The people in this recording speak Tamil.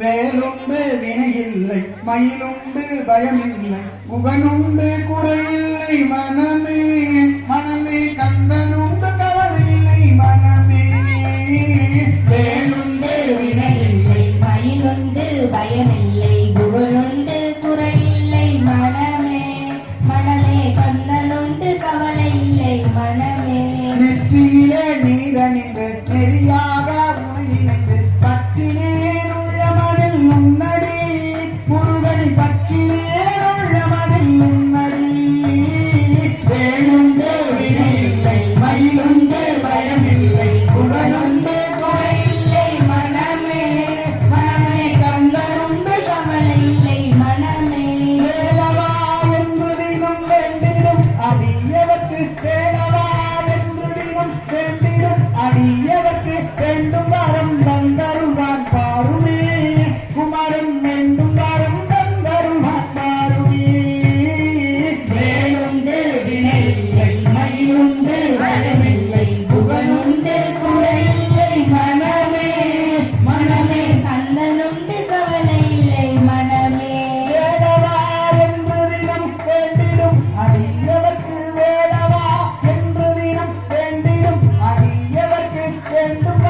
வேலுண்டு வினையில்லை மயிலுண்டு பயமில்லை முகனுண்டு குறையில்லை மனமே மனமே கந்தனுண்டு கவலையில்லை மனமே. வேலுண்டு வினையில்லை மயிலுண்டு பயமில்லை புகழுண்டு குறையில்லை மனமே மனமே கந்தனுண்டு கவலையில்லை மனமே. நெற்றியிலே நீரணிந்த நெறிய இயவத்து தேட momento